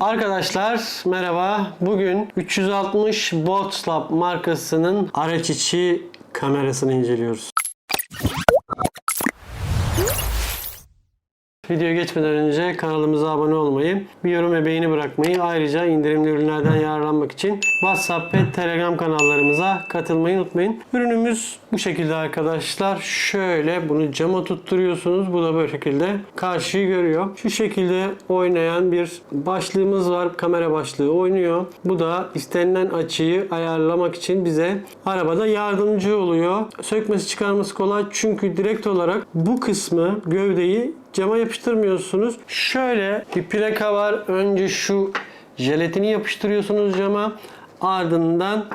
Arkadaşlar merhaba. Bugün 360 Botlab markasının araç içi kamerasını inceliyoruz. Videoya geçmeden önce kanalımıza abone olmayı, bir yorum ve beğeni bırakmayı, ayrıca indirimli ürünlerden yararlanmak için WhatsApp ve Telegram kanallarımıza katılmayı unutmayın. Ürünümüz bu şekilde arkadaşlar. Şöyle bunu cama tutturuyorsunuz. Bu da böyle şekilde karşıyı görüyor. Şu şekilde oynayan bir başlığımız var. Kamera başlığı oynuyor. Bu da istenilen açıyı ayarlamak için bize arabada yardımcı oluyor. Sökmesi çıkarması kolay çünkü direkt olarak bu kısmı gövdeyi cama yapıştırmıyorsunuz. Şöyle bir plaka var. Önce şu jelatini yapıştırıyorsunuz cama. Ardından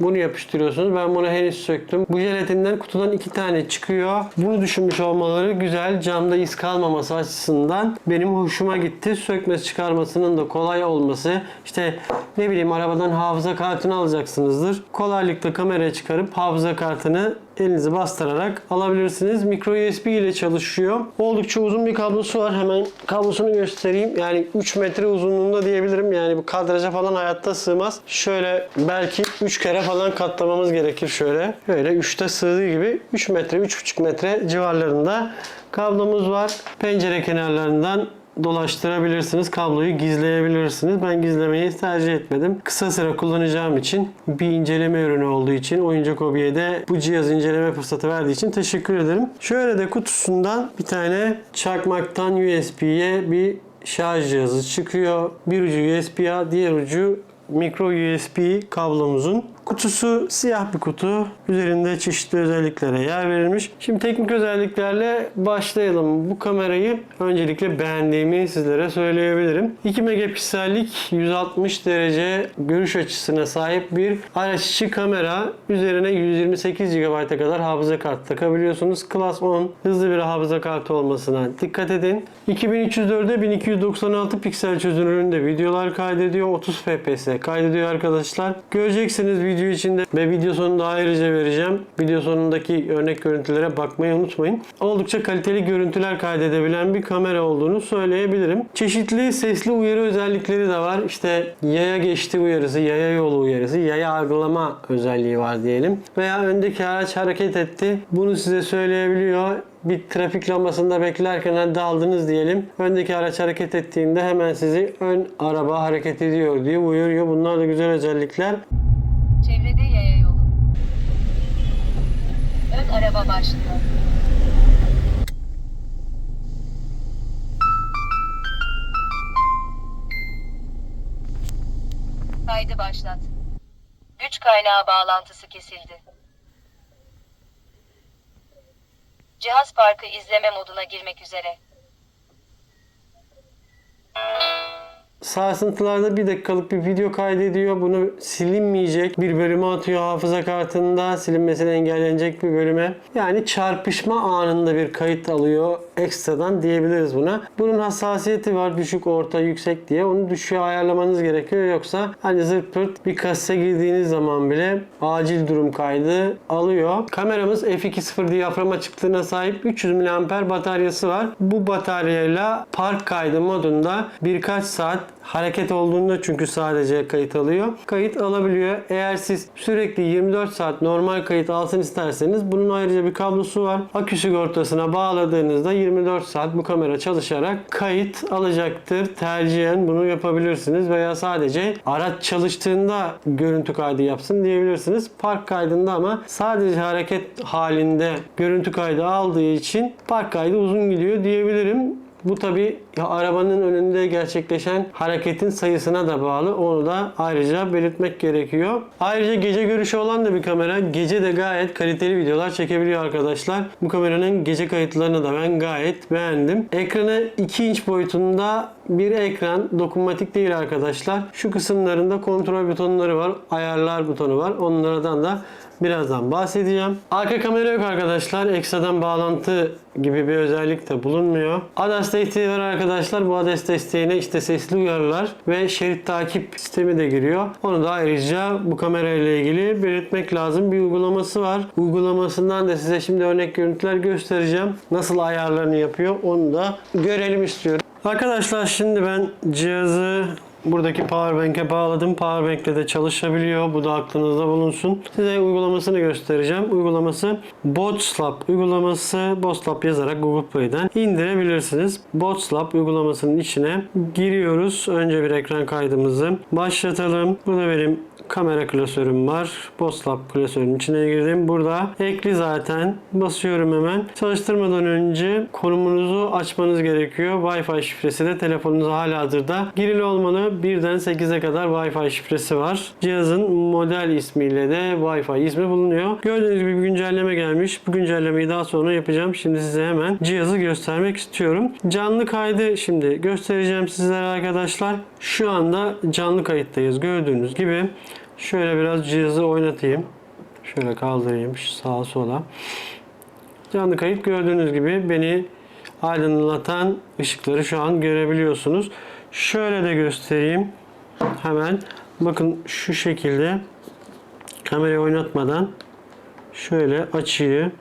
bunu yapıştırıyorsunuz. Ben bunu henüz söktüm. Bu jelatinden kutudan iki tane çıkıyor. Bunu düşünmüş olmaları güzel. Camda iz kalmaması açısından benim hoşuma gitti. Sökmesi çıkarmasının da kolay olması. İşte ne bileyim arabadan hafıza kartını alacaksınızdır. Kolaylıkla kameraya çıkarıp hafıza kartını elinizi bastırarak alabilirsiniz. Micro USB ile çalışıyor. Oldukça uzun bir kablosu var. Hemen kablosunu göstereyim. Yani 3 metre uzunluğunda diyebilirim. Yani bu kadraja falan hayatta sığmaz. Şöyle belki 3 kere falan katlamamız gerekir şöyle. Böyle 3'te sığdığı gibi 3 metre, 3,5 metre civarlarında kablomuz var. Pencere kenarlarından dolaştırabilirsiniz. Kabloyu gizleyebilirsiniz. Ben gizlemeyi tercih etmedim. Kısa süre kullanacağım için bir inceleme ürünü olduğu için Oyuncak Hobi'ye de bu cihaz inceleme fırsatı verdiği için teşekkür ederim. Şöyle de kutusundan bir tane çakmaktan USB'ye bir şarj cihazı çıkıyor. Bir ucu USB-A, diğer ucu micro USB kablomuzun. Kutusu siyah bir kutu. Üzerinde çeşitli özelliklere yer verilmiş. Şimdi teknik özelliklerle başlayalım. Bu kamerayı öncelikle beğendiğimi sizlere söyleyebilirim. 2 megapiksellik 160 derece görüş açısına sahip bir araç içi kamera. Üzerine 128 GB'a kadar hafıza kartı takabiliyorsunuz. Class 10 hızlı bir hafıza kartı olmasına dikkat edin. 2304'e 1296 piksel çözünürlüğünde videolar kaydediyor. 30 FPS kaydediyor arkadaşlar. Göreceksiniz video içinde ve video sonunda ayrıca vereceğim. Video sonundaki örnek görüntülere bakmayı unutmayın. Oldukça kaliteli görüntüler kaydedebilen bir kamera olduğunu söyleyebilirim. Çeşitli sesli uyarı özellikleri de var. İşte yaya geçti uyarısı, yaya yolu uyarısı, yaya algılama özelliği var diyelim. Veya öndeki araç hareket etti. Bunu size söyleyebiliyor bir trafik lambasında beklerken daldınız diyelim. Öndeki araç hareket ettiğinde hemen sizi ön araba hareket ediyor diye uyarıyor. Bunlar da güzel özellikler. Çevrede yaya yolu. Ön araba başlıyor. Kaydı başlat. Güç kaynağı bağlantısı kesildi. Cihaz parkı izleme moduna girmek üzere. Sarsıntılarda bir dakikalık bir video kaydediyor. Bunu silinmeyecek bir bölüme atıyor hafıza kartında. Silinmesini engellenecek bir bölüme. Yani çarpışma anında bir kayıt alıyor ekstradan diyebiliriz buna. Bunun hassasiyeti var düşük, orta, yüksek diye. Onu düşüğe ayarlamanız gerekiyor. Yoksa hani zırt pırt bir kase girdiğiniz zaman bile acil durum kaydı alıyor. Kameramız f2.0 diyafram açıklığına sahip 300 mAh bataryası var. Bu bataryayla park kaydı modunda birkaç saat hareket olduğunda çünkü sadece kayıt alıyor. Kayıt alabiliyor. Eğer siz sürekli 24 saat normal kayıt alsın isterseniz bunun ayrıca bir kablosu var. Akü sigortasına bağladığınızda 24 saat bu kamera çalışarak kayıt alacaktır. Tercihen bunu yapabilirsiniz veya sadece araç çalıştığında görüntü kaydı yapsın diyebilirsiniz. Park kaydında ama sadece hareket halinde görüntü kaydı aldığı için park kaydı uzun gidiyor diyebilirim. Bu tabi arabanın önünde gerçekleşen hareketin sayısına da bağlı. Onu da ayrıca belirtmek gerekiyor. Ayrıca gece görüşü olan da bir kamera. Gece de gayet kaliteli videolar çekebiliyor arkadaşlar. Bu kameranın gece kayıtlarını da ben gayet beğendim. Ekranı 2 inç boyutunda bir ekran. Dokunmatik değil arkadaşlar. Şu kısımlarında kontrol butonları var. Ayarlar butonu var. Onlardan da Birazdan bahsedeceğim. Arka kamera yok arkadaşlar. Ekstradan bağlantı gibi bir özellik de bulunmuyor. ADAS desteği var arkadaşlar. Bu ADAS desteğine işte sesli uyarılar ve şerit takip sistemi de giriyor. Onu da ayrıca bu kamera ile ilgili belirtmek lazım. Bir uygulaması var. Uygulamasından da size şimdi örnek görüntüler göstereceğim. Nasıl ayarlarını yapıyor onu da görelim istiyorum. Arkadaşlar şimdi ben cihazı buradaki powerbank'e bağladım. Powerbank'le de çalışabiliyor. Bu da aklınızda bulunsun. Size uygulamasını göstereceğim. Uygulaması Botslap uygulaması. Botslap yazarak Google Play'den indirebilirsiniz. Botslap uygulamasının içine giriyoruz. Önce bir ekran kaydımızı başlatalım. Burada benim kamera klasörüm var. Botslap klasörünün içine girdim. Burada ekli zaten. Basıyorum hemen. Çalıştırmadan önce konumunuzu açmanız gerekiyor. Wi-Fi şifresi de telefonunuza hala hazırda girili olmalı. 1'den 8'e kadar Wi-Fi şifresi var. Cihazın model ismiyle de Wi-Fi ismi bulunuyor. Gördüğünüz gibi bir güncelleme gelmiş. Bu güncellemeyi daha sonra yapacağım. Şimdi size hemen cihazı göstermek istiyorum. Canlı kaydı şimdi göstereceğim sizlere arkadaşlar. Şu anda canlı kayıttayız. Gördüğünüz gibi şöyle biraz cihazı oynatayım. Şöyle kaldırayım sağa sola. Canlı kayıt gördüğünüz gibi beni aydınlatan ışıkları şu an görebiliyorsunuz. Şöyle de göstereyim. Hemen bakın şu şekilde kamerayı oynatmadan şöyle açıyı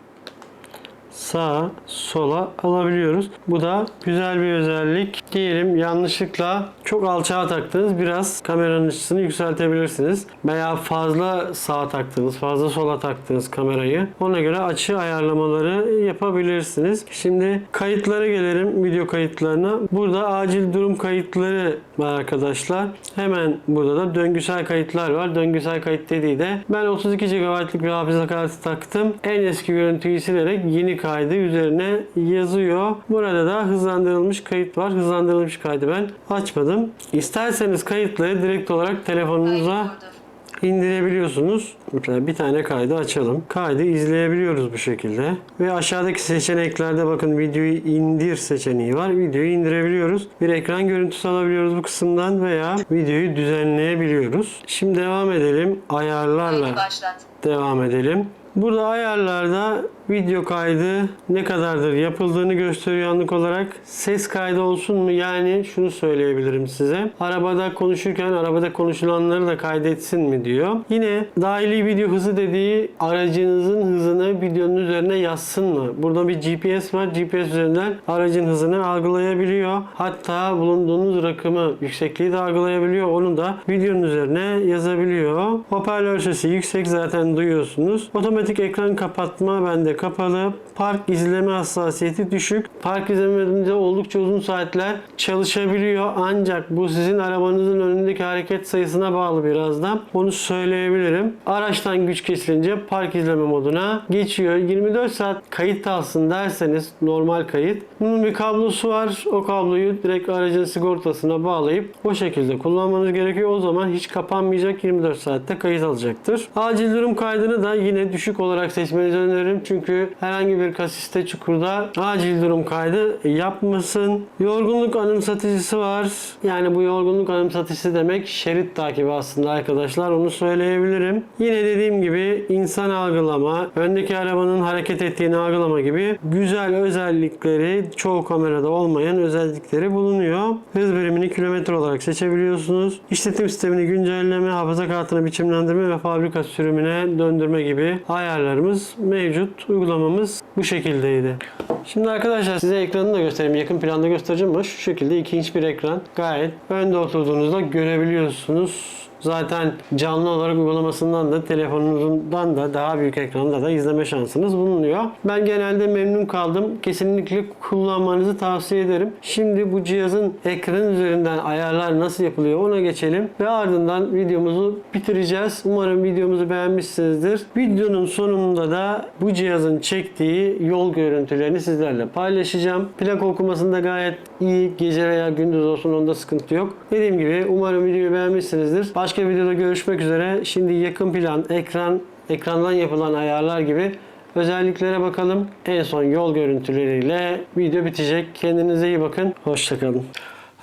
sağa sola alabiliyoruz. Bu da güzel bir özellik. Diyelim yanlışlıkla çok alçağa taktınız. Biraz kameranın açısını yükseltebilirsiniz. Veya fazla sağa taktınız, fazla sola taktınız kamerayı. Ona göre açı ayarlamaları yapabilirsiniz. Şimdi kayıtlara gelelim. Video kayıtlarına. Burada acil durum kayıtları var arkadaşlar. Hemen burada da döngüsel kayıtlar var. Döngüsel kayıt dediği de ben 32 GB'lık bir hafıza kartı taktım. En eski görüntüyü silerek yeni kaydı üzerine yazıyor. Burada da hızlandırılmış kayıt var. Hızlandırılmış kaydı ben açmadım. İsterseniz kayıtları direkt olarak telefonunuza indirebiliyorsunuz. Mesela bir tane kaydı açalım. Kaydı izleyebiliyoruz bu şekilde. Ve aşağıdaki seçeneklerde bakın videoyu indir seçeneği var. Videoyu indirebiliyoruz. Bir ekran görüntüsü alabiliyoruz bu kısımdan veya videoyu düzenleyebiliyoruz. Şimdi devam edelim. Ayarlarla devam edelim. Burada ayarlarda video kaydı ne kadardır yapıldığını gösteriyor anlık olarak. Ses kaydı olsun mu? Yani şunu söyleyebilirim size. Arabada konuşurken arabada konuşulanları da kaydetsin mi diyor. Yine dahili video hızı dediği aracınızın hızını videonun üzerine yazsın mı? Burada bir GPS var. GPS üzerinden aracın hızını algılayabiliyor. Hatta bulunduğunuz rakımı, yüksekliği de algılayabiliyor. Onu da videonun üzerine yazabiliyor. Hoparlör sesi yüksek zaten duyuyorsunuz. Otomatik ekran kapatma bende kapalı. Park izleme hassasiyeti düşük. Park izlemede oldukça uzun saatler çalışabiliyor. Ancak bu sizin arabanızın önündeki hareket sayısına bağlı birazdan. Onu söyleyebilirim. Araçtan güç kesilince park izleme moduna geçiyor. 24 saat kayıt alsın derseniz normal kayıt. Bunun bir kablosu var. O kabloyu direkt aracın sigortasına bağlayıp o şekilde kullanmanız gerekiyor. O zaman hiç kapanmayacak 24 saatte kayıt alacaktır. Acil durum kaydını da yine düşük olarak seçmenizi öneririm. Çünkü herhangi bir kasiste çukurda acil durum kaydı yapmasın. Yorgunluk anımsatıcısı var. Yani bu yorgunluk anımsatıcısı demek şerit takibi aslında arkadaşlar. Onu söyleyebilirim. Yine dediğim gibi insan algılama, öndeki arabanın hareket ettiğini algılama gibi güzel özellikleri çoğu kamerada olmayan özellikleri bulunuyor. Hız birimini kilometre olarak seçebiliyorsunuz. İşletim sistemini güncelleme, hafıza kartını biçimlendirme ve fabrika sürümüne döndürme gibi ayarlarımız mevcut. Uygulamamız bu şekildeydi. Şimdi arkadaşlar size ekranını da göstereyim. Yakın planda göstereceğim ama şu şekilde 2 inç bir ekran. Gayet önde oturduğunuzda görebiliyorsunuz. Zaten canlı olarak uygulamasından da telefonunuzdan da daha büyük ekranda da izleme şansınız bulunuyor. Ben genelde memnun kaldım. Kesinlikle kullanmanızı tavsiye ederim. Şimdi bu cihazın ekran üzerinden ayarlar nasıl yapılıyor ona geçelim ve ardından videomuzu bitireceğiz. Umarım videomuzu beğenmişsinizdir. Videonun sonunda da bu cihazın çektiği yol görüntülerini sizlerle paylaşacağım. Plak okumasında gayet iyi. Gece veya gündüz olsun onda sıkıntı yok. Dediğim gibi umarım videoyu beğenmişsinizdir. Başka videoda görüşmek üzere. Şimdi yakın plan, ekran, ekrandan yapılan ayarlar gibi özelliklere bakalım. En son yol görüntüleriyle video bitecek. Kendinize iyi bakın. Hoşçakalın.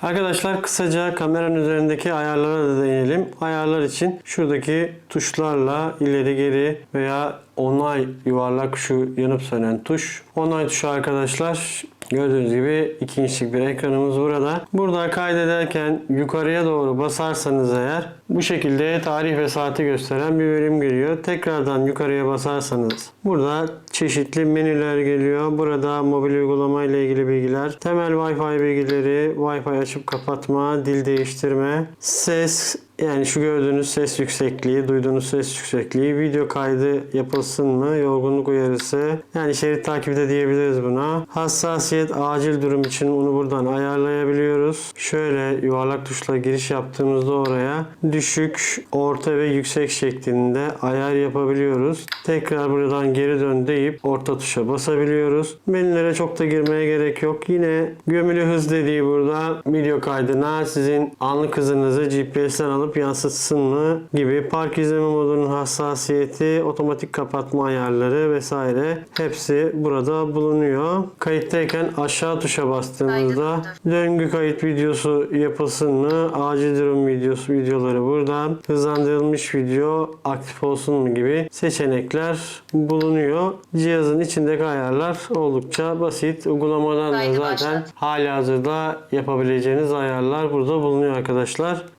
Arkadaşlar kısaca kameranın üzerindeki ayarlara da değinelim. Ayarlar için şuradaki tuşlarla ileri geri veya onay yuvarlak şu yanıp sönen tuş. Onay tuşu arkadaşlar Gördüğünüz gibi 2 inçlik bir ekranımız burada. Burada kaydederken yukarıya doğru basarsanız eğer bu şekilde tarih ve saati gösteren bir bölüm geliyor. Tekrardan yukarıya basarsanız burada çeşitli menüler geliyor. Burada mobil uygulama ile ilgili bilgiler, temel Wi-Fi bilgileri, Wi-Fi açıp kapatma, dil değiştirme, ses yani şu gördüğünüz ses yüksekliği, duyduğunuz ses yüksekliği, video kaydı yapılsın mı, yorgunluk uyarısı, yani şerit takibi de diyebiliriz buna. Hassasiyet, acil durum için bunu buradan ayarlayabiliyoruz. Şöyle yuvarlak tuşla giriş yaptığımızda oraya düşük, orta ve yüksek şeklinde ayar yapabiliyoruz. Tekrar buradan geri dön deyip orta tuşa basabiliyoruz. Menülere çok da girmeye gerek yok. Yine gömülü hız dediği burada video kaydına sizin anlık hızınızı GPS'ten alıp yansıtsın mı gibi park izleme modunun hassasiyeti, otomatik kapatma ayarları vesaire hepsi burada bulunuyor. Kayıttayken aşağı tuşa bastığımızda döngü kayıt videosu yapılsın mı? Acil durum videosu videoları buradan. Hızlandırılmış video aktif olsun mu gibi seçenekler bulunuyor. Cihazın içindeki ayarlar oldukça basit. Uygulamadan da zaten hali hazırda yapabileceğiniz ayarlar burada bulunuyor arkadaşlar.